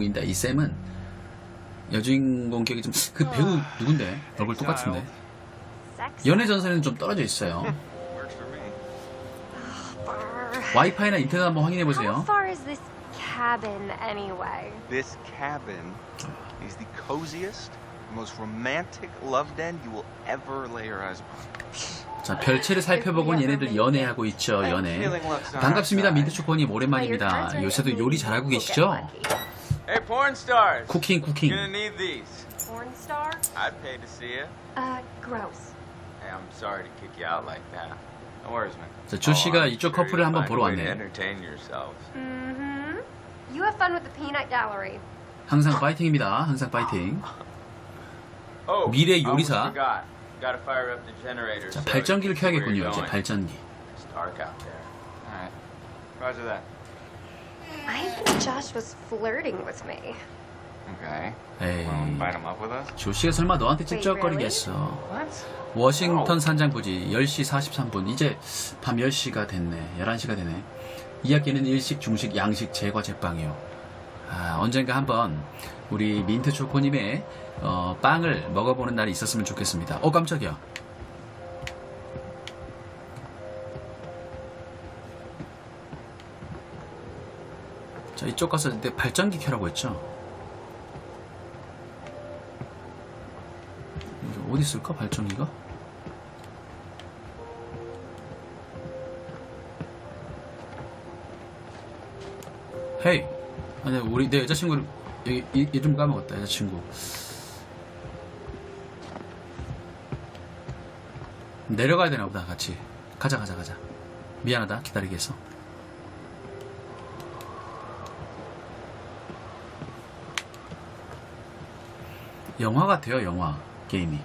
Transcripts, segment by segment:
인다. 이 쌤은 여주인공 기억이 좀 그 배우 누군데? 얼굴 똑같은데? 연애 전선에는 좀 떨어져 있어요. 와이파이나 인터넷 한번 확인해 보세요. Far is this cabin anyway? This cabin is the coziest, most romantic love den you will ever lay your eyes upon. 자 별채를 살펴보곤 얘네들 연애하고 있죠 연애. 반갑습니다 민트초코님. 오랜만입니다. 요새도 요리 잘하고 계시죠? Hey, porn stars. 쿠킹 쿠킹 Gonna need these. Porn star? I'd pay to see you. Uh, gross. Hey, I'm sorry to kick you out like that. No worries, man. 자, 조 씨가 Oh, I'm 이쪽 sure 커플을 you'll 한번 find 보러 a way to 왔네. Entertain yourselves. Mm-hmm. You have fun with the peanut gallery. 항상 파이팅입니다 항상 파이팅 Oh, 미래 I 요리사. almost forgot. Gotta fire up the generator. 자 so 발전기를 see where 켜야겠군요 you're 이제 going. 발전기 It's dark out there. All right. Roger that. I think Josh was flirting with me. Okay. 에이. Well, invite him up with us. 조씨가 설마 너한테 찝쩍거리겠어? What? 워싱턴 산장부지 10시 43분. 이제 밤 10시가 됐네. 11시가 되네. 이 학기는 일식 중식 양식 제과 제빵이요. 아, 언젠가 한번 우리 민트 초코님의 어, 빵을 먹어보는 날이 있었으면 좋겠습니다. 어 깜짝이야 자 이쪽 가서 내 발전기 켜라고 했죠? 어디 있을까 발전기가? 헤이! 아니 우리 내 여자친구를 여기 이- 이름 까먹었다 여자친구. 내려가야 되나 보다 같이. 가자 가자 가자. 미안하다 기다리게 해서 영화 같아요 영화 게임이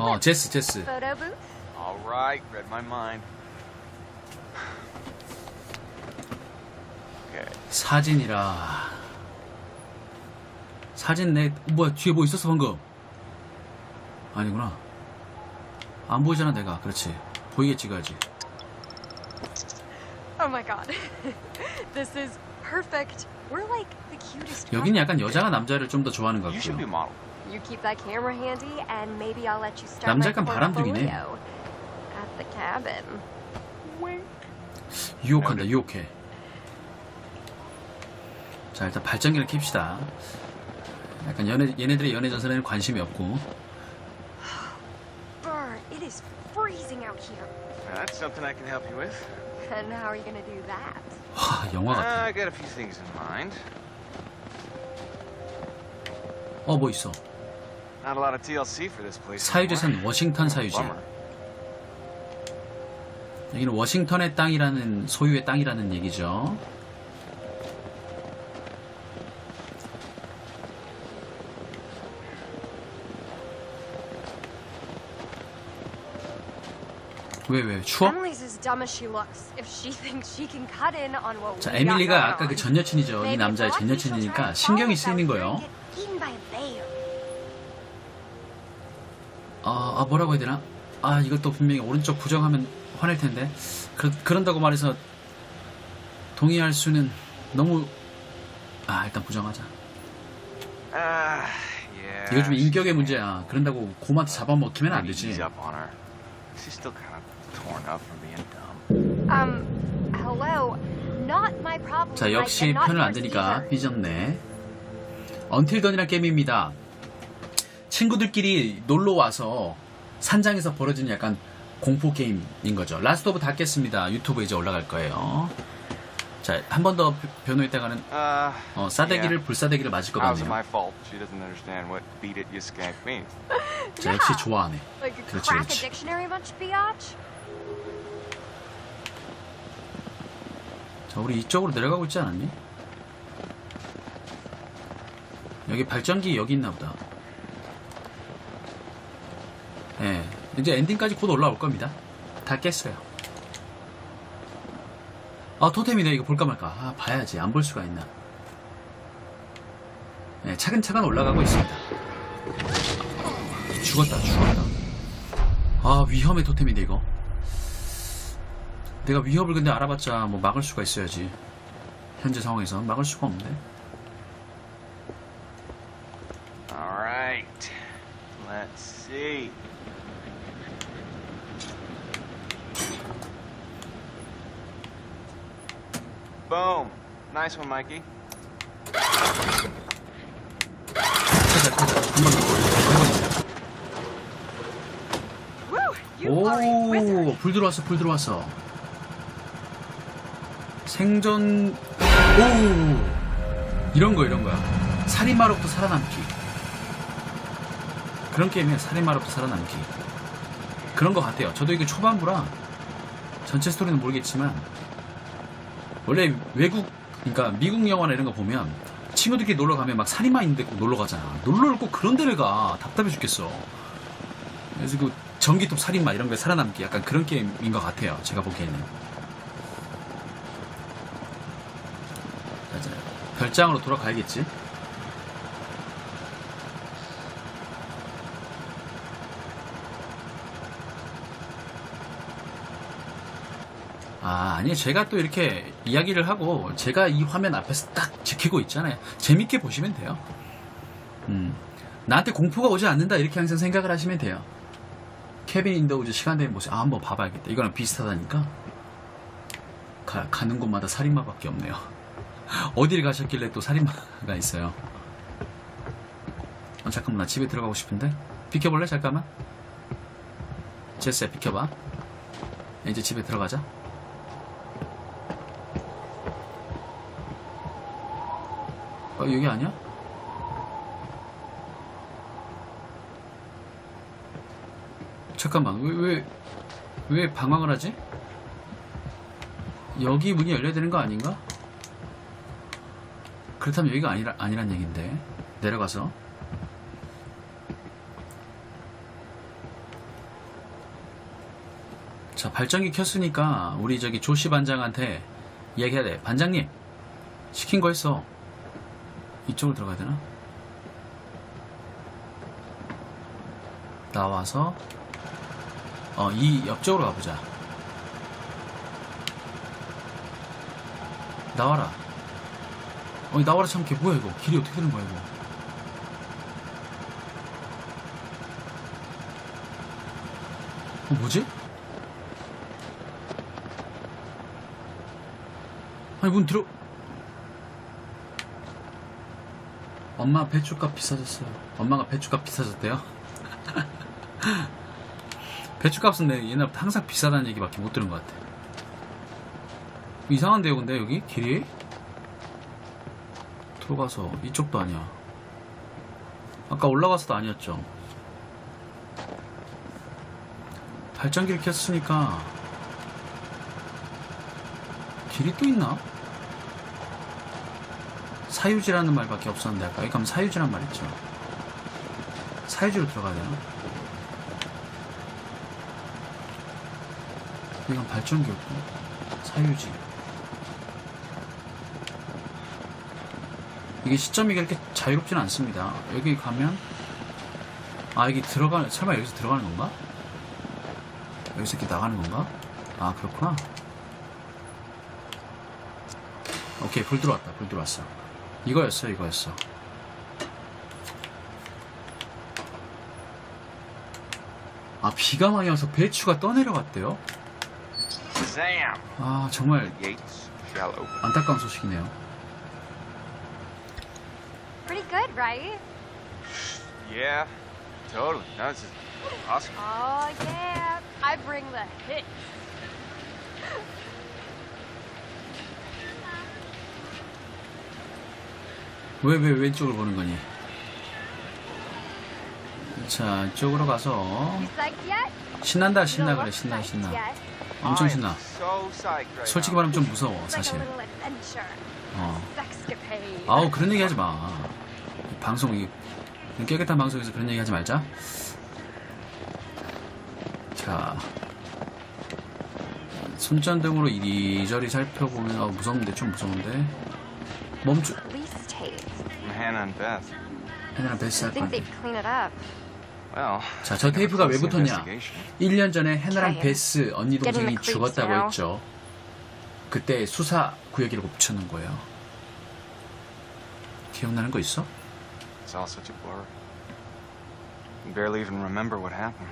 어 제스 제스 photo booth? All right. Read my mind. Okay. 사진이라 사진 내 뭐야 뒤에 뭐 있었어 방금 아니구나 안 보이잖아 내가 그렇지 보이게 찍어야지 Oh my god. this is perfect. We're like the cutest. 여기는. 약간 여자가 남자를 좀 더 좋아하는 것 You should be a 같고요 model. You keep that camera handy, and maybe I'll let you start 남자 my 약간 바람둥이네. portfolio at the cabin. 유혹한다 유혹해 자 일단 발전기를 켭시다 약간 연애, 얘네들의 연애 전선에는 관심이 없고 Burr, it is freezing out here. That's something I can help you with. And how are you gonna do that? 와 영화 Uh, 같아 I got a few things in mind. 어 뭐 있어 Not a lot of TLC for this place. 사유재산 anymore. 워싱턴 사유지 Bummer. 여기는 워싱턴의 땅이라는 소유의 땅이라는 얘기죠. 왜 왜 추워? Emily's as dumb as she looks. If she thinks she can cut in on what 자 에밀리가 going 아까 그 on. 전 여친이죠. 이 Maybe 남자의 전 try 여친이니까 to 신경이 쓰이는 거예요. here and get eaten by a bear. 아, 아, 뭐라고 해야 되나? 아 이것도 분명히 오른쪽 부정하면 화낼 텐데 그, 그런다고 말해서 동의할 수는 너무 아 일단 부정하자. Ah, yeah. 이거 좀 인격의. 문제야. 그런다고 곰한테 잡아먹히면 안 Maybe 되지. ease up on her. She's still kind 자 Mike, 역시 편을 안 드니까. 삐졌네 언틸던이란 게임입니다 친구들끼리 놀러 와서 산장에서 벌어지는 약간 공포 게임인 거죠 라스트 오브 다 깼습니다 유튜브에 이제 올라갈 거예요 자 한 번 더 변호했다가는 Uh, 어, 싸대기를. 불싸대기를 맞을 것 How's it 같네요 my fault? She doesn't understand what beat it, you skank means. 자 역시. 좋아하네 그렇지, 그렇지. a dictionary much, biatch? 자 우리 이쪽으로 내려가고 있지 않았니? 여기 발전기 여기 있나 보다. 예 이제 엔딩까지 곧 올라올 겁니다. 다 깼어요. 아 토템이네 이거 볼까 말까. 아 봐야지. 안 볼 수가 있나. 예 차근차근 올라가고 있습니다. 죽었다 죽었다. 아 위험의 토템인데 이거 내가 위협을 근데 알아봤자 뭐 막을 수가 있어야지 현재 상황에서 막을 수가 없네 All right. Let's see. Boom. Nice one, Mikey. wizard. 오불 들어왔어 불 들어왔어 생존 오 이런 거 이런 거야. 살인마로부터 살아남기. 그런 게임이야 살인마로부터 살아남기. 그런 거 같아요. 저도 이게 초반부라 전체 스토리는 모르겠지만 원래 외국 그러니까 미국 영화나 이런 거 보면 친구들끼리 놀러 가면 막 살인마 있는데 꼭 놀러 가잖아. 놀러를 꼭 그런 데를 가. 답답해 죽겠어. 그래서 그 전기톱 살인마 이런 거에 살아남기 약간 그런 게임인 것 같아요. 제가 보기에는. 맞아요. 별장으로 돌아가야겠지. 아, 아니, 제가 또 이렇게 이야기를 하고, 제가 이 화면 앞에서 딱 지키고 있잖아요. 재밌게 보시면 돼요. 음. 나한테 공포가 오지 않는다, 이렇게 항상 생각을 하시면 돼요. 케빈 인더우즈 시간 되는 모습 아 한번 봐봐야겠다 이거랑 비슷하다니까 가, 가는 곳마다 살인마밖에 없네요 어디를 가셨길래 또 살인마가 있어요 어, 잠깐만 나 집에 들어가고 싶은데 비켜볼래 잠깐만 제스야 비켜봐 이제 집에 들어가자 어 여기 아니야? 잠깐만 왜 왜 왜 방황을 하지? 여기 문이 열려야 되는 거 아닌가? 그렇다면 여기가 아니라 아니란 얘긴데 내려가서 자 발전기 켰으니까 우리 저기 조씨 반장한테 이야기해야 돼 반장님 시킨 거 했어 이쪽으로 들어가야 되나? 나와서 어, 이 옆쪽으로 가보자. 나와라. 어, 나와라 참게 뭐야 이거? 길이 어떻게 되는 거야 이거? 어, 뭐지? 아니 문 들어. 엄마 배추값 비싸졌어요. 엄마가 배추값 비싸졌대요. 배추값은 내 옛날부터 항상 비싸다는 얘기밖에 못 들은 것 같아. 이상한데요, 근데 여기 길이? 들어가서 이쪽도 아니야. 아까 올라가서도 아니었죠. 발전기를 켰으니까 길이 또 있나? 사유지라는 말밖에 없었는데 아까 여기 가면 사유지란 말 있죠. 사유지로 들어가야 되나? 이건 발전기였고 사유지 이게 시점이 그렇게 자유롭지는 않습니다 여기 가면 아 여기 들어가는 설마 여기서 들어가는 건가? 여기서 이렇게 나가는 건가? 아 그렇구나 오케이 불 들어왔다 불 들어왔어 이거였어 이거였어 아 비가 많이 와서 배추가 떠내려갔대요! 아 정말. 안타까운 소식이네요. Pretty good, right? Yeah, totally. Is awesome. Oh, yeah. I bring the hits. 왜왜 왼쪽을 보는 거니? 자 이쪽으로 가서? 신난다 신나 You 그래 신나 신나? 엄청 신나. 솔직히. 말하면 좀 무서워 사실. 어. 아우 그런 얘기 하지 마. 방송 이 깨끗한 방송에서 그런 얘기 하지 말자. 자 손전등으로 이리저리 살펴보면 아 무서운데 좀 무서운데 멈추 Hannah and Beth. 해나랑 I 베스트 할 think 건데 they'd clean it up. Well, 자, 저 테이프가 왜 붙었냐? investigation. 1년 전에 해나랑. 베스 언니 동생이 죽었다고. 했죠. 그때 수사 구역이라고 붙였는 거예요. 기억나는 거 있어? It's all such a blur. I barely even remember what happened.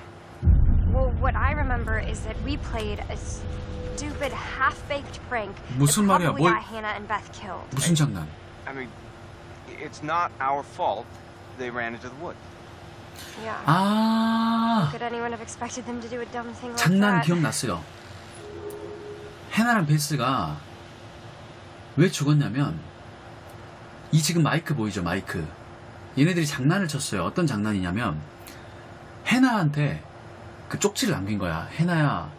Well, what I remember is that we played a stupid, half-baked prank. 무슨 that 말이야, probably 뭘- got Hannah and Beth killed. 무슨 장난? I mean, it's not our fault they ran into the woods. Yeah. 아, Could anyone have expected them to do a dumb thing like 장난 that? 기억났어요. 해나랑 베스가 왜 죽었냐면 이 지금 마이크 보이죠 마이크 얘네들이 장난을 쳤어요. 어떤 장난이냐면 해나한테 그 쪽지를 남긴 거야. 해나야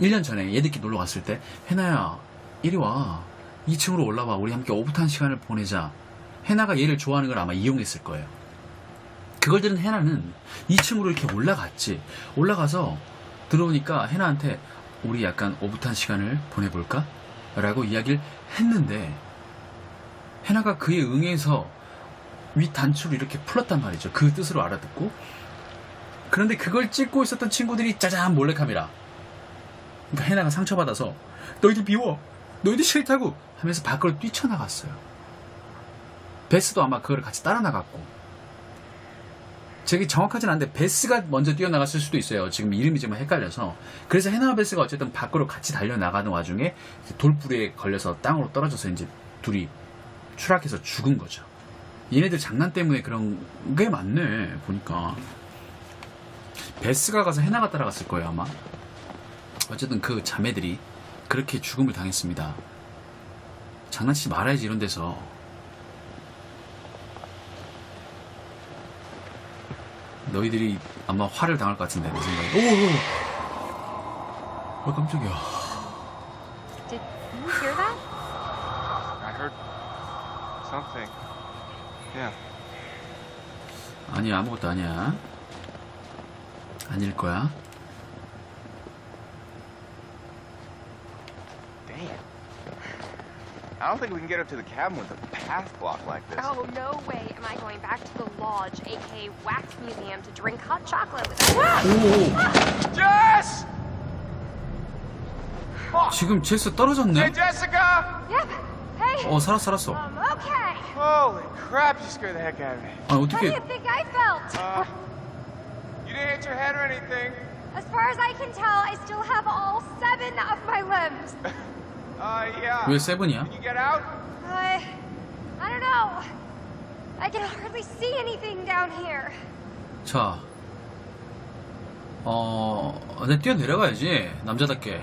1년 전에 얘들끼리 놀러 갔을 때 해나야 이리 와. 2층으로 올라와. 우리 함께 오붓한 시간을 보내자. 해나가 얘를 좋아하는 걸 아마 이용했을 거예요. 그걸 들은 해나는 2층으로 이렇게 올라갔지. 올라가서 들어오니까 해나한테 우리 약간 오붓한 시간을 보내볼까? 라고 이야기를 했는데 해나가 그에 응해서 윗 단추를 이렇게 풀었단 말이죠. 그 뜻으로 알아듣고 그런데 그걸 찍고 있었던 친구들이 짜잔 몰래카메라 그러니까 해나가 상처받아서 너희들 비워 너희들 싫다고 하면서 밖으로 뛰쳐나갔어요. 베스도 아마 그걸 같이 따라 나갔고 제게 정확하진 않은데 베스가 먼저 뛰어나갔을 수도 있어요. 지금 이름이 좀 헷갈려서. 그래서 해나와 베스가 어쨌든 밖으로 같이 달려나가는 와중에 돌부리에 걸려서 땅으로 떨어져서 이제 둘이 추락해서 죽은 거죠. 얘네들 장난 때문에 그런 게 맞네, 보니까. 베스가 가서 해나가 따라갔을 거예요, 아마. 어쨌든 그 자매들이 그렇게 죽음을 당했습니다. 장난치지 말아야지, 이런 데서. 너희들이 아마 화를 당할 것 같은데 내 생각에 오! 어 깜짝이야 Did you hear that? I heard something. Yeah. 아니야 아무것도 아니야 아닐 거야 Damn. I don't think we can get up to the cabin with a path block like this. Oh, no way am I going back to the lodge, aka Wax Museum, to drink hot chocolate with Ah! 오 Jess! Fuck! 지금 제스 떨어졌네 Hey, Jessica! Yep. Hey. 어 살았어 살았어 Um, okay. Holy crap, scared the heck out of me. 아 How do 어떻게 you think I felt? Uh, you didn't hit your head or anything. As far as I can tell, I still have all seven of my limbs. Uh, yeah. 왜 세븐이야? Can you get out? I. I don't know. I can hardly see anything down here. 자 어... 내 뛰어내려가야지 남자답게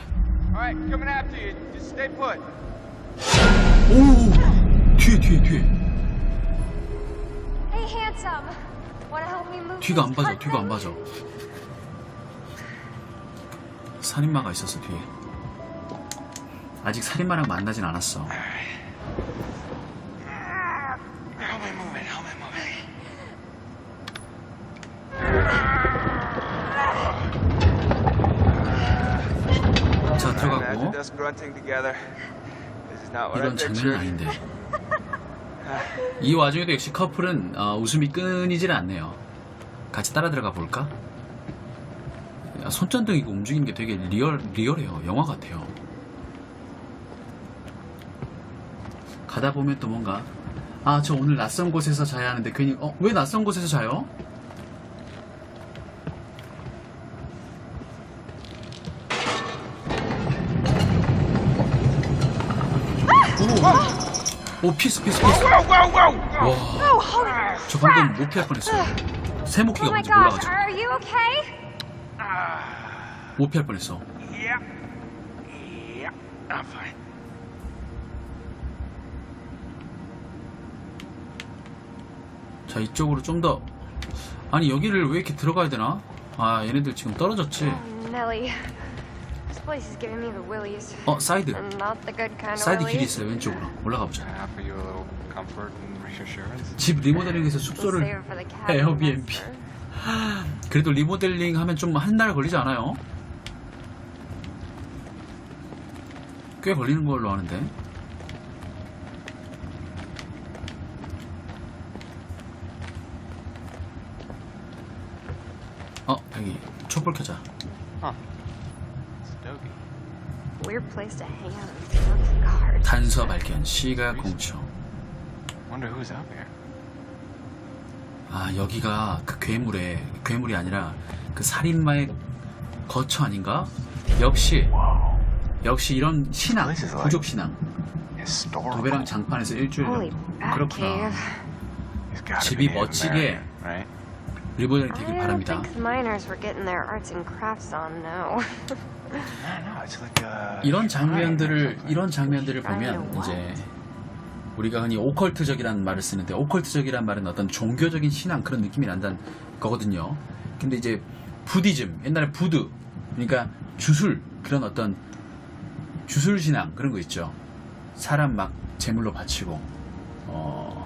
Alright, coming after you. Just stay put. 오 뒤에 뒤에 뒤에 뒤가 안 봐줘 뒤가 안? 봐줘 살인마가 있었어 뒤에 아직 살인마랑 만나진 않았어. 자 들어가고 이런 장면은. 아닌데 이 와중에도 역시 커플은 어, 웃음이 끊이질 않네요 같이 따라 들어가 볼까? 야, 손전등 이거 움직이는 게 되게 리얼, 리얼해요 영화 같아요 가다 보면 또 뭔가 아 저 오늘 낯선 곳에서 자야 하는데 괜히 어 왜 낯선 곳에서 자요? 오, 오 피스 피스 피스 Whoa, whoa, whoa! whoa. 와, Oh, holy 저 crap! 방금 못 피할 뻔했어요. 세모키가 Oh my 뭔지 몰라가지고? 못 피할 뻔했어. 자 이쪽으로 좀 더 아니 여기를 왜 이렇게 들어가야 되나? 아 얘네들 지금 떨어졌지. 어 사이드 And not the good kind of 사이드 길이 willies. 있어요 왼쪽으로 올라가 보자. Can I offer you a little comfort and reassurance? 집 리모델링해서 숙소를 에어비앤비. 그래도 리모델링 하면 좀 한 달 걸리지 않아요? 꽤 걸리는 걸로 아는데. 여기 촛불 켜자. Stogie. 단서 발견, out here. 아 여기가 그 괴물의 괴물이 아니라 그 살인마의 거처 아닌가? 역시 역시 이런 신앙, 부족 신앙. 도배랑 장판에서 일주일 Holy 전. 그렇구나. 집이 멋지게 I 되길 바랍니다. 이런 장면들을. 이런 장면들을 보면 이제 우리가 흔히 오컬트적이라는 말을 쓰는데 오컬트적이라는 말은 어떤 종교적인 신앙 그런 느낌이 난다는 거거든요. 근데 이제 부디즘 옛날에 부드 그러니까 주술 그런 어떤 주술 신앙 그런 거 있죠. 사람 막 제물로 바치고 어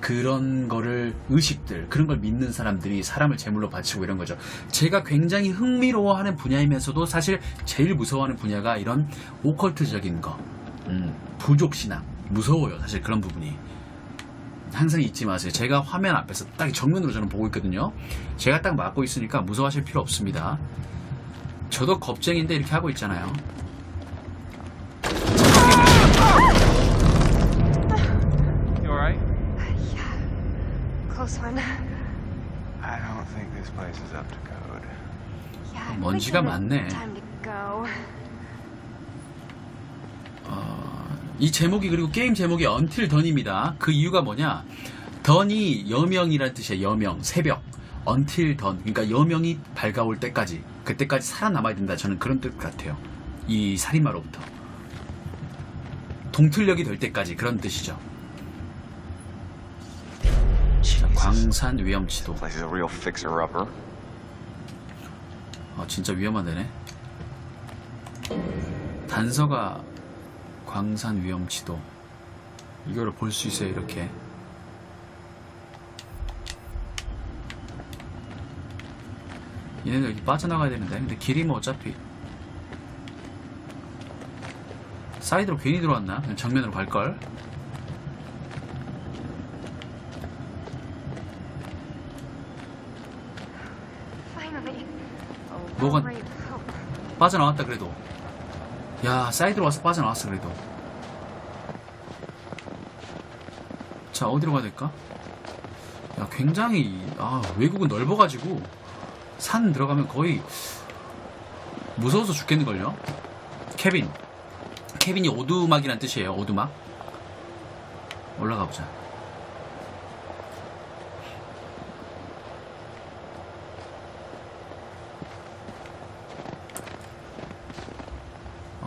그런 거를 의식들 그런 걸 믿는 사람들이 사람을 제물로 바치고 이런 거죠. 제가 굉장히 흥미로워하는 분야이면서도 사실 제일 무서워하는 분야가 이런 오컬트적인 거, 음, 부족 신앙 무서워요. 사실 그런 부분이 항상 잊지 마세요. 제가 화면 앞에서 딱 정면으로 저는 보고 있거든요. 제가 딱 막고 있으니까 무서워하실 필요 없습니다. 저도 겁쟁인데 이렇게 하고 있잖아요. You alright? yeah. Close one. I don't think this place is up to code. Yeah, I 먼지가 많네. time to go. 어, 이 제목이 그리고 게임 제목이 Until Dawn입니다. 그 이유가 뭐냐? 던이 여명이라는 뜻이에요. 여명, 새벽. Until Dawn. 그러니까 여명이 밝아올 때까지. 그때까지 살아남아야 된다. 저는 그런 뜻 같아요. 이 살인마로부터. 동틀력이 될 때까지 그런 뜻이죠. 자, 광산 위험 지도. Real fixer-upper. 어, 진짜 위험한 데네. 단서가 광산 위험 지도. 이거를 볼수 있어요, 이렇게. 얘네들 여기 빠져나가야 되는데. 근데 길이 뭐 어차피. 사이드로 괜히 들어왔나? 그냥 정면으로 갈걸? 뭐가-. 빠져나왔다, 그래도. 야, 사이드로 와서 빠져나왔어, 그래도. 자, 어디로 가야 될까? 야, 굉장히, 아, 외국은 넓어가지고, 산 들어가면 거의, 무서워서 죽겠는걸요? 케빈. 케빈이 오두막이란 뜻이에요, 오두막. 올라가 보자.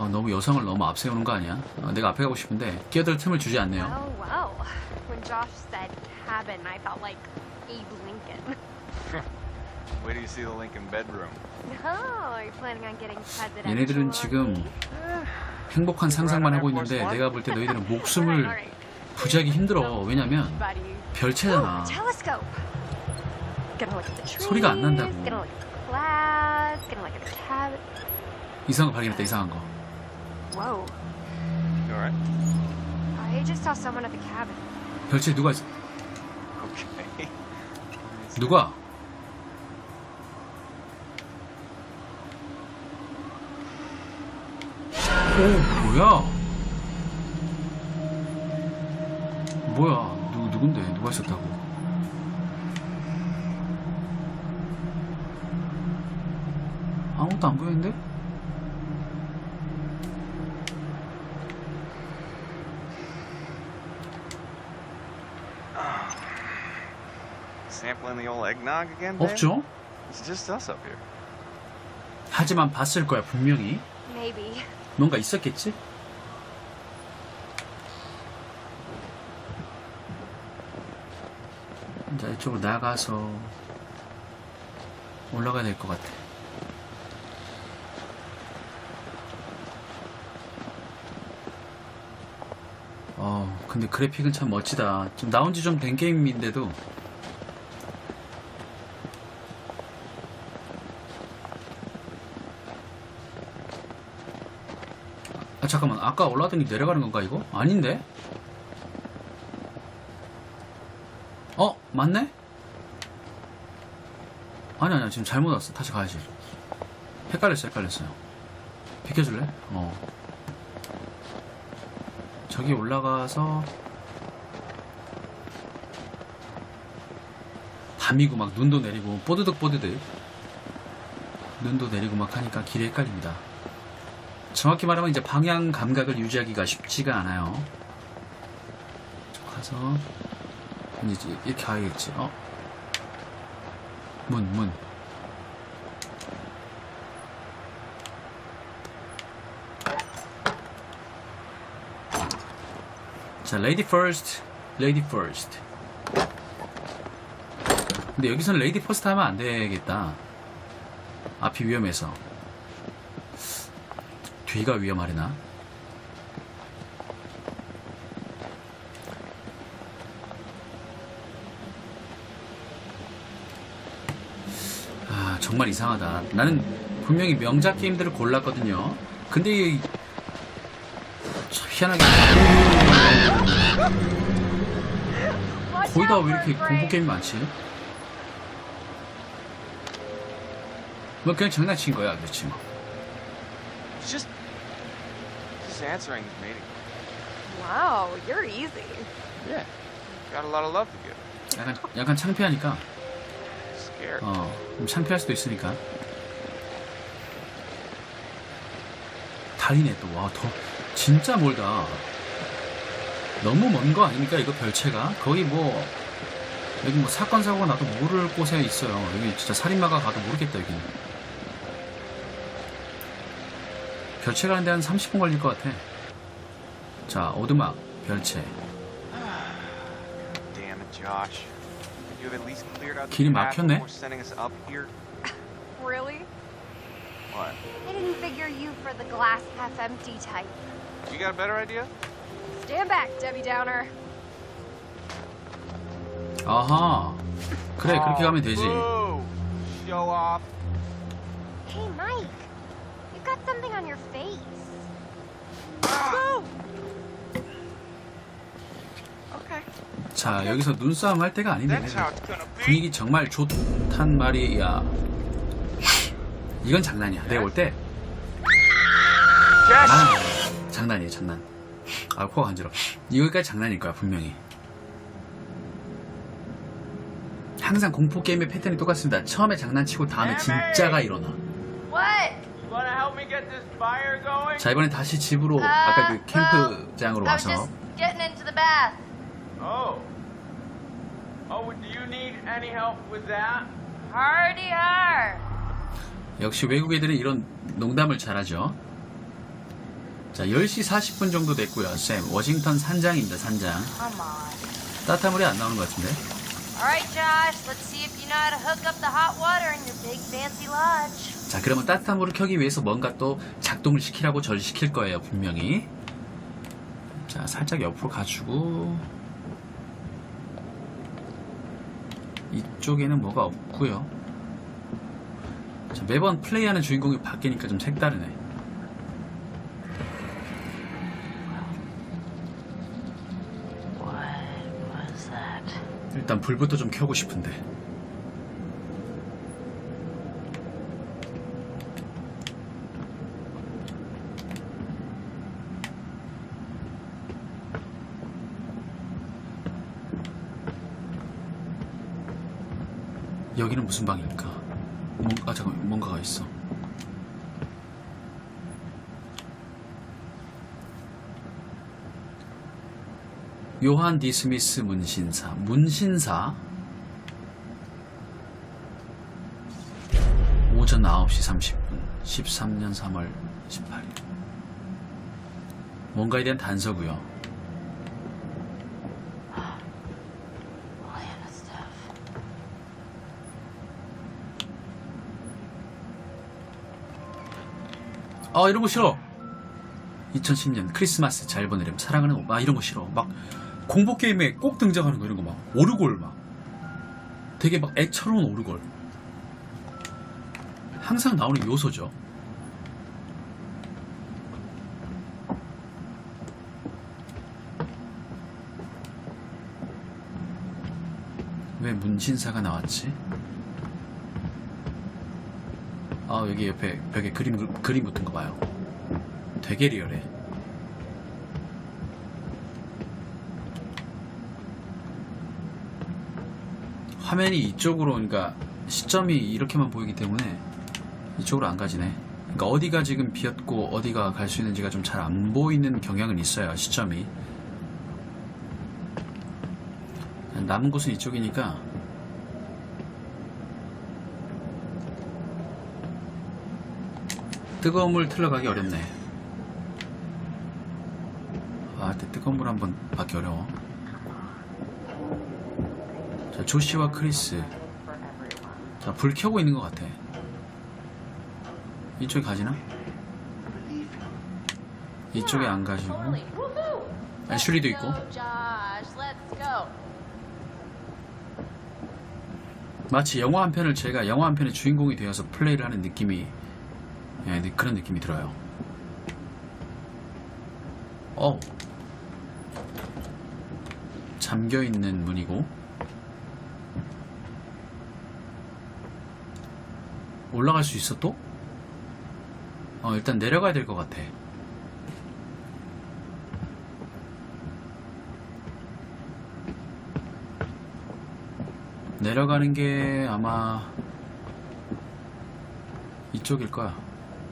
어, 너무 여성을 너무 앞세우는 거 아니야? 어, 내가 앞에 가고 싶은데 끼어들 틈을 주지 않네요. Well, well. When Josh said cabin, I felt like Abe Lincoln. Where do you see the Lincoln bedroom? Oh, are you planning on getting presidential? 얘네들은 지금? 행복한 상상만 하고 있는데 내가 볼 때 너희들은 목숨을 부지하기 힘들어. 왜냐면 Buddy. 별채잖아. Ooh, telescope. Gonna look at the trees. 소리가 안 난다고. Gonna look at the clouds. Gonna look at the cabin. 이상한 거 발견했다, 이상한 거. Whoa. You alright? I just saw someone at the cabin. 별채 누가 있어? Okay. 누가? 오, 뭐야? 뭐야? 누, 누군데? 누가 있었다고? 아무것도 안 보이는데? Sampling the old eggnog again? Dan? 없죠? It's just us up here. 하지만 봤을 거야, 분명히. Maybe. 뭔가 있었겠지? 자, 이쪽으로 나가서 올라가야 될 것 같아. 어, 근데 그래픽은 참 멋지다. 좀 나온 지 좀 된 게임인데도 잠깐만 아까 올라왔던 게 내려가는 건가 이거? 아닌데? 어? 맞네? 아니 아니 지금 잘못 왔어 다시 가야지 헷갈렸어 헷갈렸어요 비켜줄래? 어 저기 올라가서 밤이고 막 눈도 내리고 뽀드득 뽀드득 눈도 내리고 막 하니까 길이 헷갈립니다 정확히 말하면 이제 방향 감각을 유지하기가 쉽지가 않아요 가서 이제 이렇게 가야겠지 어? 문, 문. 자, 레이디 퍼스트, 레이디 퍼스트. 근데 여기서는 레이디 퍼스트 하면 안 되겠다. 앞이 위험해서. 뒤가 위험하려나? 아, 정말 이상하다. 나는 분명히 명작 게임들을 골랐거든요. 근데 이- 참 희한하게 거의 다 왜 이렇게 공포 게임이 많지? 뭐 그냥 장난친 거야, 그렇지 뭐. Just, answering this meeting. Wow, you're easy. Yeah. Got a lot of love to give. 약간 약간 창피하니까 Scared. 어, 좀 창피할 수도 있으니까. 달이네 또. 와, 더 진짜 멀다. 너무 먼 거 아닙니까? 이거 별채가 거기 뭐 여기 뭐 사건 사고가 나도 모를 곳에 있어요. 여기 진짜 살인마가 가도 모르겠다 여기는. 별채 가는데 한 30분 걸릴 것 같아. 자, 오두막 별채. Damn it, Josh. You have at least cleared out the 길이 막혔네. Really? What? I didn't figure you for the glass half empty type. You got a better idea? Stand back, Debbie Downer. 아하. 그래, 그렇게 가면 되지. Show off. Hey, Mike. Something on your face. Okay. 자, 여기서 눈싸움 할 때가 아닌데. 분위기 정말 좋단 말이야. 이건 장난이야. 내가 올 때, Josh! 아, 장난이에요, 장난. 아, 코가 간지러. 이거까지 장난일 거야, 분명히. 항상 공포 게임의 패턴이 똑같습니다. 처음에 장난치고 다음에 진짜가 일어나. What? 자, 이번엔 다시 집으로, 아까 그 캠프장으로 와서. just getting into the bath. Oh. Oh, do you need any help with that? Hardy har. 역시 외국 애들은 이런 농담을 잘하죠. 자, 10시 40분 정도 됐고요. 쌤, 워싱턴 산장입니다, 산장. 따뜻한 물이 안 나오는 것 같은데. All right, Josh. Let's see if you know how to hook up the hot water in your big fancy lodge. 자, 그러면 따뜻한 물을 켜기 위해서 뭔가 또 작동을 시키라고 절 시킬 거예요, 분명히. 자, 살짝 옆으로 가주고. 이쪽에는 뭐가 없고요. 자, 매번 플레이하는 주인공이 바뀌니까 좀 색다르네. 일단 불부터 좀 켜고 싶은데. 여기는 무슨 방일까? 뭔, 아 잠깐 뭔가가 있어. 요한 디스미스 문신사. 문신사. 오전 9시 30분. 13년 3월 18일. 뭔가에 대한 stuff. 아 이런 거 싫어. 2010년 크리스마스 잘 보내렴 사랑하는 오빠 아, 이런 거 싫어. 막 공포 게임에 꼭 등장하는 거 이런 거 막 오르골 막 되게 막 애처로운 오르골. 항상 나오는 요소죠. 왜 문신사가 나왔지? 아 여기 옆에 벽에 그림 그림 붙은 거 봐요. 되게 리얼해. 화면이 이쪽으로 그러니까 시점이 이렇게만 보이기 때문에 이쪽으로 안 가지네. 그러니까 어디가 지금 비었고 어디가 갈 수 있는지가 좀 잘 안 보이는 경향은 있어요. 시점이. 남은 곳은 이쪽이니까 뜨거운 물 틀러가기 어렵네. 아, 뜨거운 물 한번 받기 어려워. 자, 조시와 크리스. 자, 불 켜고 있는 것 같아. 이쪽에 가지나? 이쪽에 안 가지고. 애슐리도 있고. 마치 영화 한 편을 제가 영화 한 편의 주인공이 되어서 플레이를 하는 느낌이 예, 네, 그런 느낌이 들어요. 어 잠겨 있는 문이고 올라갈 수 있어 또? 어 일단 내려가야 될 것 같아. 내려가는 게 아마 이쪽일 거야.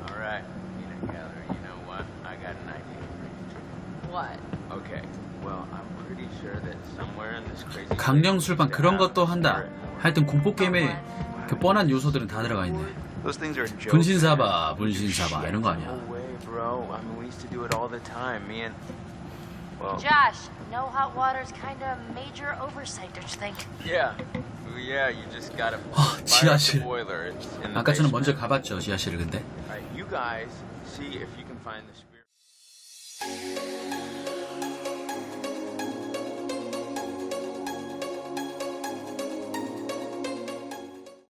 All right, peanut gallery. You know what? I got an idea. What? Okay. Well, I'm pretty sure that somewhere in this crazy. 강령 술방 그런 것도 한다. 하여튼 공포 게임에 그 뻔한 요소들은 다 들어가 있네. 분신사바, 분신사바 이런 거 아니야. Josh, no hot water's kind of major oversight, don't you think? yeah. Yeah, you just gotta 아, 지하실. 아까 저는 먼저. 가봤죠 지하실을 근데 you guys see if you can find the spirit.